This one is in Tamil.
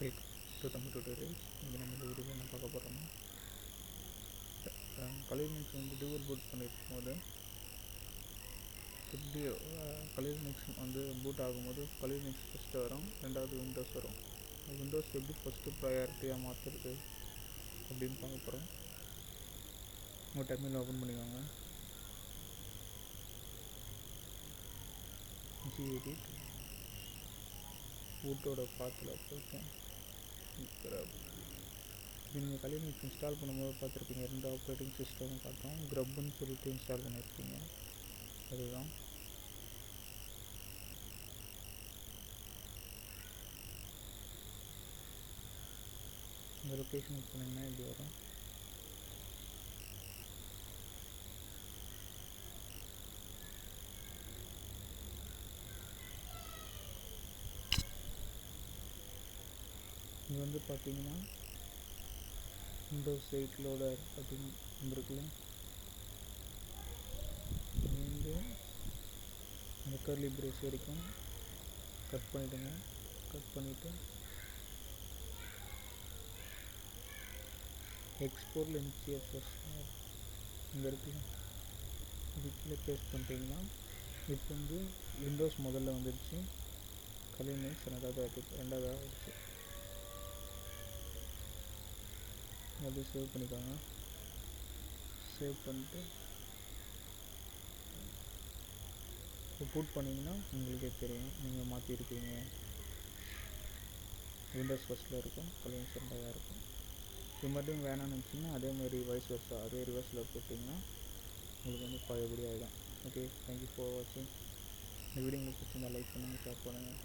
வெல்கம் டு தமிழ் டுட்டோரியல்ஸ் இங்கே நம்ம இந்த வீடியோவில் என்ன பார்க்க போகிறோம்னா கலர் மிக்ஸ் வந்து டூவல் பூட் பண்ணியிருக்கும் போது எப்படி கலர் மிக்ஸ் வந்து பூட் ஆகும்போது கலர் மிக்ஸ் ஃபஸ்ட்டு வரும் ரெண்டாவது விண்டோஸ் வரும் விண்டோஸ் எப்படி ஃபஸ்ட்டு ப்ரையாரிட்டியாக மாற்றுறது அப்படின்னு பார்க்க போகிறோம் உங்கள் டெர்மினல் ஓப்பன் பண்ணிக்கோங்க ஜி எடிட் பூட்டோட பாத்தில் போயிட்டேன் இது நீங்கள் கலினிக்ஸ் இன்ஸ்டால் பண்ணும்போது பார்த்துருப்பீங்க ரெண்டு ஆப்ரேட்டிங் சிஸ்டம் பார்த்தோம். க்ரப்னு சொல்லிட்டு இன்ஸ்டால் பண்ணியிருப்பீங்க அதுதான். இந்த லொக்கேஷனுக்கு போனீங்கன்னா இப்படி வரும். இது வந்து பார்த்தீங்கன்னா விண்டோஸ் எயிட் லோடர் அப்படின்னு வந்துருக்குல்ல. வந்து அந்த கர்லி பிரேஸ் வரைக்கும் கட் பண்ணிவிடுங்க கட் பண்ணிவிட்டு எக்ஸ்போர்ட் லென்ஸ் இங்கே இருக்குல்ல இது பேஸ்ட் பண்ணிட்டீங்கன்னா இப்போ வந்து விண்டோஸ் முதல்ல வந்துடுச்சு கலை மிக்ஸ் ரெண்டாவது ரெண்டாவது ஆகிடுச்சு அப்படியே சேவ் பண்ணிக்கோங்க. சேவ் பண்ணிட்டு இப்போ புட் பண்ணிங்கன்னா உங்களுக்கே தெரியும். நீங்கள் மாற்றிருக்கீங்க விண்டோஸ் ஃபஸ்ட்டில் இருக்கும் கலியன்ஸ் ரெண்டாக இருக்கும். இது மட்டும் வேணாம்னு நினச்சிங்கன்னா அதே மாதிரி வைஸ் வருஷா அதே ரிவர்ஸில் போட்டிங்கன்னா உங்களுக்கு வந்து பழையபடி ஆகிடும் ஓகே தேங்க்யூ ஃபார் வாட்சிங் இந்த வீடியோ உங்களுக்கு பிடிச்சிருந்தா லைக் பண்ணுங்கள் ஷேர் பண்ணுங்கள்